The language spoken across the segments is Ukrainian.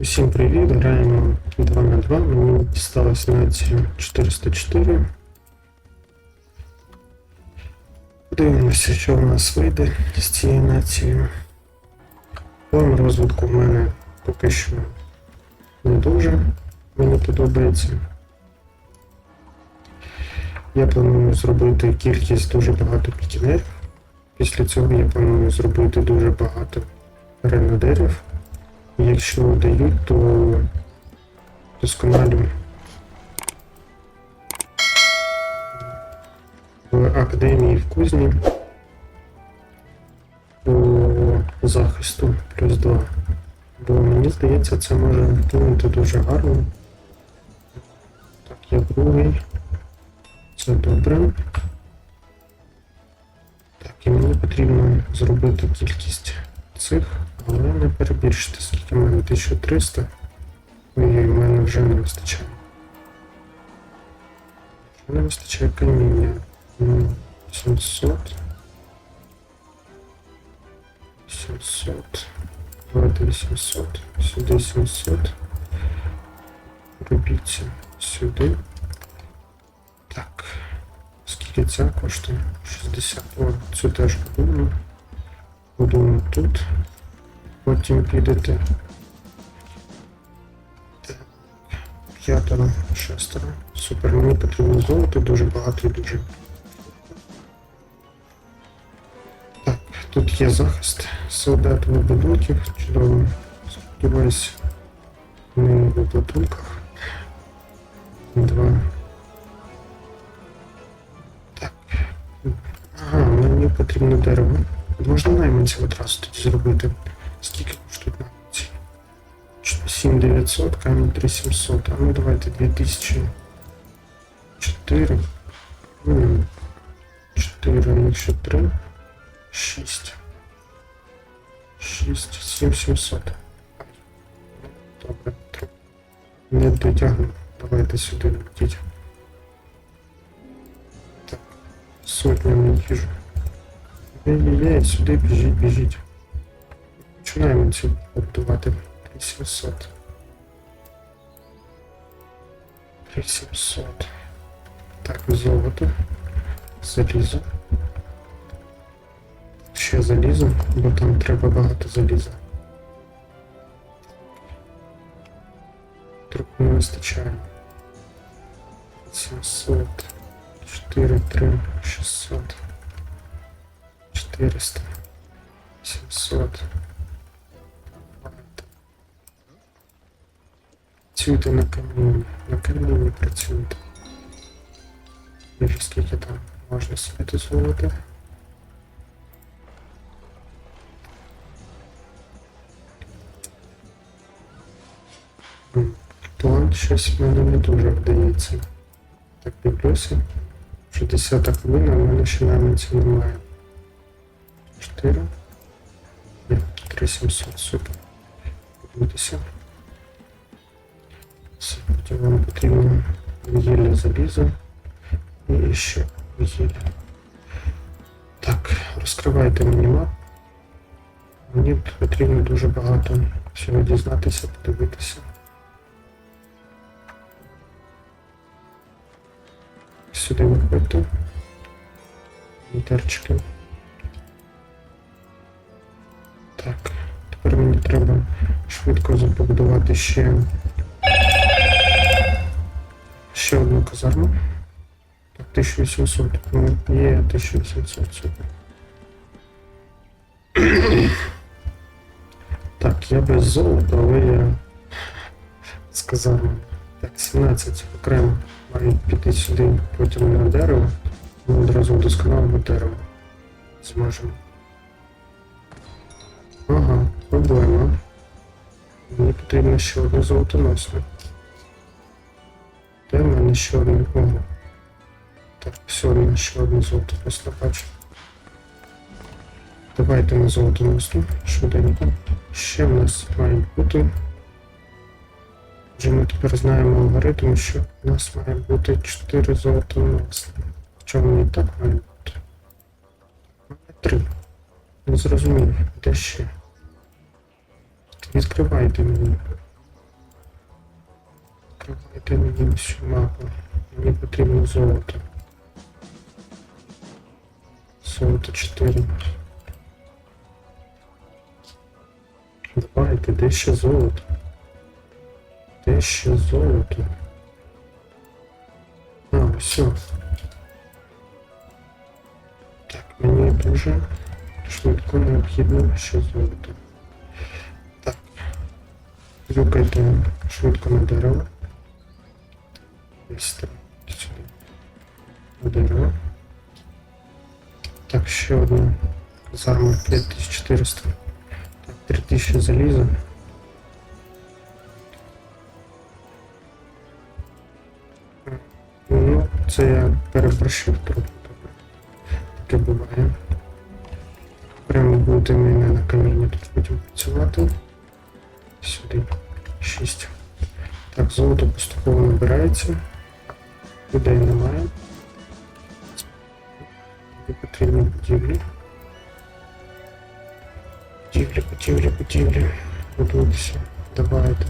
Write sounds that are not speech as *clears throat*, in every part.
Усім привіт, граємо 2 на 2. Мені дісталась нація 404. Подивимося, що в нас вийде з цією нацією. План розвитку в мене поки що не дуже мені подобається. Я планую зробити кількість дуже багато пікінерів. Після цього я планую зробити дуже багато ренодерів. Якщо дають, то досконалю в академії в кузні по захисту плюс 2. Бо мені здається, це може вплинути дуже гарно. Так, я другий. Це добре. Так, і мені потрібно зробити кількість цих, але не перебільшити, скільки в мене 1300. Ой, в мене вже не вистачає. Вже не вистачає каміння. Ну, 700. 700. Давайте 800. Сюди 700. Робіться сюди. Так. Скільки ця коштує? 60. О, цю теж будемо. Будемо тут. Потім підете. П'ятеро, шестеро. Супер, мені потрібно золото, дуже багато і дуже. Так, тут є захист солдатів будинків. Чудово. Сподіваюся, вони в обладунках. Два. Так. Ага, мені потрібно дерево. Можна найманців одразу тоді зробити. Скільки коштують найманці? 7900, камінь 3700. А ну давайте 2004. 4, якщо 3. 6. 6, 7700. Добре, 3. Не дотягну. Давайте сюди летіть. Так, сотня на їжу. Ей-ей-ей, сюди біжіть, біжіть. Починаємо цю будувати. 3700. 3700. Так, золото. Залізо. Ще залізо, бо там треба багато заліза. Трохи не вистачає. 700. 4, 3, 600. 400. 700. Працюйте на камінні. На камінні працюйте. Більше скільки там можна собі дозволити. План щось в мене не дуже вдається. Так, дивлюся. Вже 10 хвилина, а в мене ще навіть немає. 4. 3700, супер. Подивитися. Все, Потім вам потрібно вугілля залізо і ще вугілля. Так, розкривайте мені мап. Мені потрібно дуже багато всього дізнатися, подивитися. Сюди виходьте. Вітерчики. Так, тепер мені треба швидко побудувати ще ще одну казарму. Так, 1800. Ну, є 1800, супер. *clears throat* Так, я без золота, але я з казармою. Так, 17 окремо мають піти сюди, потім на дерево. Ми одразу вдосконалимо дерево. Зможемо. Ага, проблема. Мені потрібно ще одне золотоносне. В мене ще одне? Ого. Так, все одно ще одне золотоносне бачу. Давайте на золотоносне, швиденько. Ще в нас має бути. Вже ми тепер знаємо алгоритм, що в нас має бути 4 золота золотоносні. Хоча вони і так має бути. У 3. Не зрозумів, де ще. Відкривайте мені. Відкривайте мені всю мапу. Мені потрібно золото. Золото 4. Давайте, де ще золото? Де ще золото? А, все. Так, мені дуже швидко необхідно ще золото. Так. Люкайте швидко на дерево. На дерево. Так, ще одна. Зарма 5400. Так, 3000 заліза. Ну, це я переборщив трохи. Таке, буває. Прямо буде мене на камінні тут потім працювати. Сюди. 6. Так, золото поступово набирається. Людей немає. Мені потрібні будівлі. Будівлі, будівлі, будівлі. Будуйтеся. Давайте.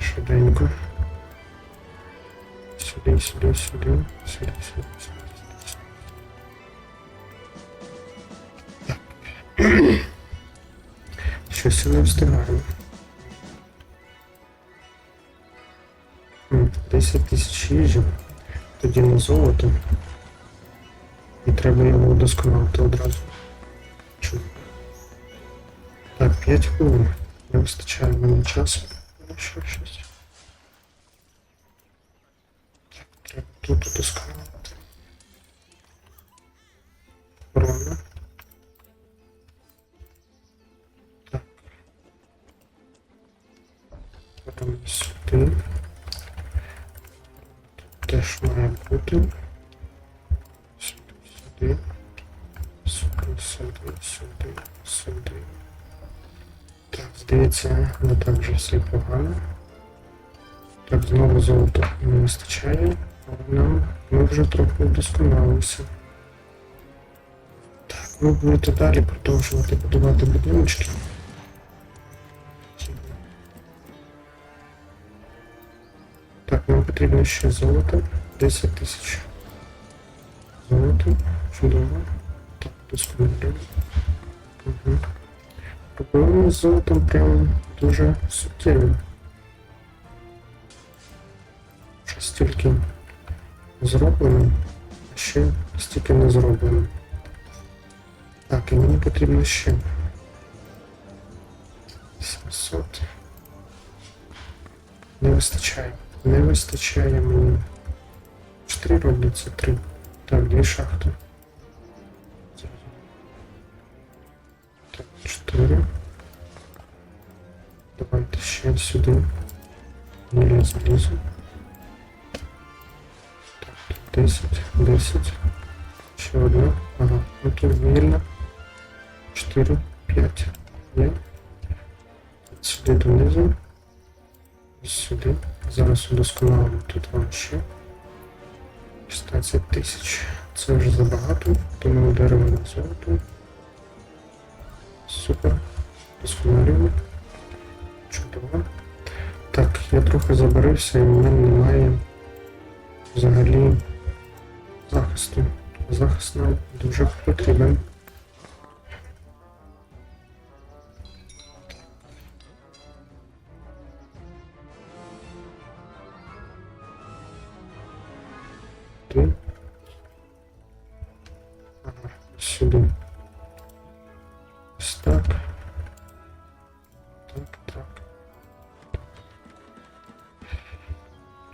Швиденько. Сюди, сюди, сюди, сюди, сюди, сюди. Так. Щось я не встигаємо. 10 тисяч їжі. Тоді на золото. І треба його удосконалити одразу. Чому? Так, 5 хвилин. Не вистачає мені часу. Ну, що щось. Так, треба тут удосконалити. Ровно. Так. Потім сюди. Теж має бути. Сюди, сюди. Сюди. Так, здається, не так вже все погано. Так, знову золота не вистачає, але нам ми вже трохи вдосконалилися. Так, ви будете далі продовжувати будувати будиночки. Так, нам потрібно ще золото. 10 тисяч. Золото. Чудово. Так, досконалюємо. Угу. Проблема з золотом прям дуже суттєві. Що стільки зроблено, а ще стільки не зроблено. Так, і мені потрібно ще 700. Не вистачає. Не вистачає мені. Чотири робляться три. Так, дві шахти. Так, чотири. Давайте ще сюди. Нуля залізу. Так, тут 10, 10. Ще одна. Ага, ну тут вільно. 4, 5. Є. Сюди донизу. І сюди. Зараз удосконалимо тут вам ще. 16 тисяч. Це вже забагато, тому дерево на золото. Супер. Досконалюємо. Чудово. Так, я трохи забарився і в мене немає взагалі захисту. Захист нам дуже потрібен. Ага, сюди. Ось так. Так, так.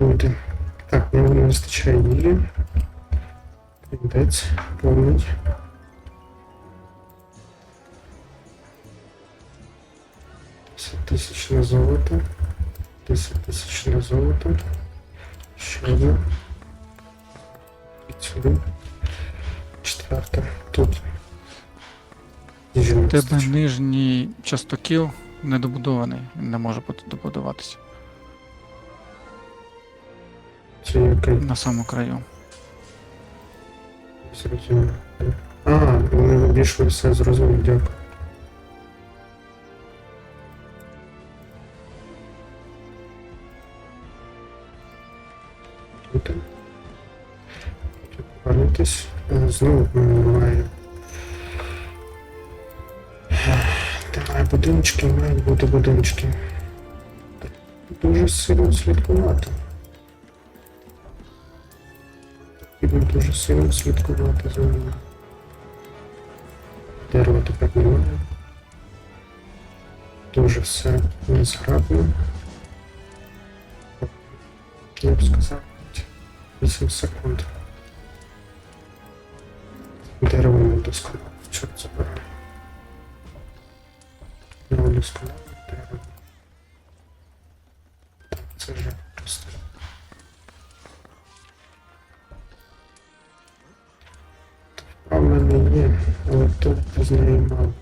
Люди. Так, мені не вистачає їлі. Індець повний. Десять тисяч на золото. Десять тисяч на золото. Ще одна. І сюди. Тебе нижній частокіл недобудований, він не може бути добудуватися Це який? на самому краю. Зрозумів. А, вони обійшли все, зрозумів, дякую. Повернутись. Знову немає. Будиночки, мають бути будиночки. Дуже сильно слідкувати. Потрібно дуже сильно слідкувати за ними. Дерева тепер немає. Дуже все незграбно. Я б сказав, 8 секунд. Дерево не досконало. Чорт забирає. Не досконало дерево. Так, це вже просто. Вправлено є, але тут з неї мало.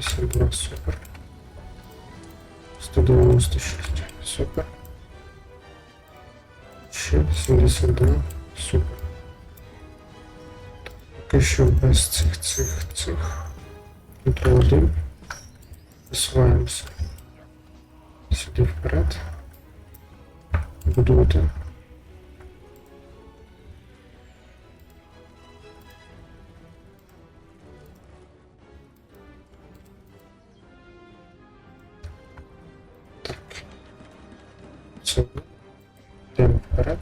72. Супер. 196. Супер. Ще 72. Супер. Поки що без цих цих цих. Контрол 1. Висуваємося. Сюди вперед. Будувати. Це йдемо вперед.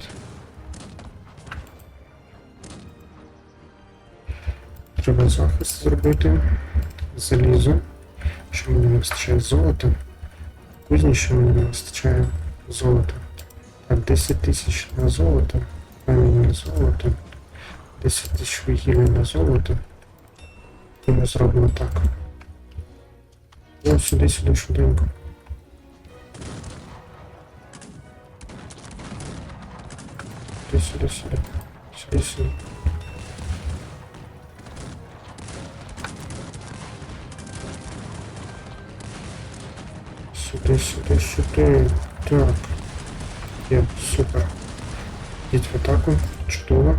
Треба захист зробити. Залізо. Що мені не вистачає золота. Що мені не вистачає золота. Так, 10 тисяч на золото. Камінь на золото. 10 тисяч вугілля на золото. І ми зробимо так. О, сюди, сюди, швиденько. Сюди, сюди, сюди. Сюди, сюди. Сюди, сюди, сюди. Так. Є, супер. Йдіть в атаку. Чудово.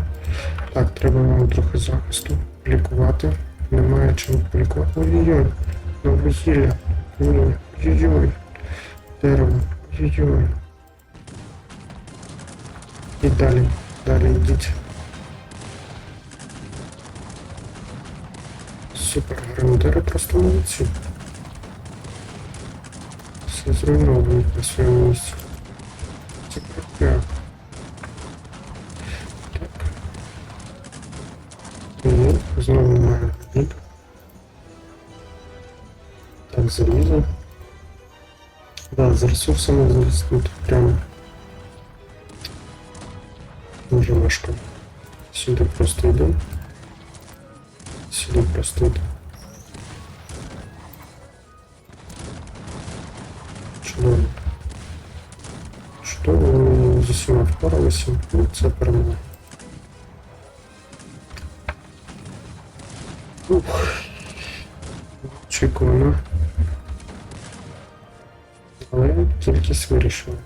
Так, треба вам трохи захисту. Лікувати. Немає чим полікувати. Ой-ой-ой. Вугілля. Ні. Ой-ой-ой. Дерево. Ой-ой-ой. І далі. Далі йдіть. Супер. Грандери просто молодці. Все зруйновують на своєму місці. Це крутяк. Так. Ні, знову маю бік. Так, залізо. Да, з ресурсами зараз тут прямо. Дуже важко. Сюди просто йду. Сюди просто йду. Чудово. Чудово, вони з усіма впоралися. Ну, це перемога. Ух. Очікувано. Але кількість вирішила.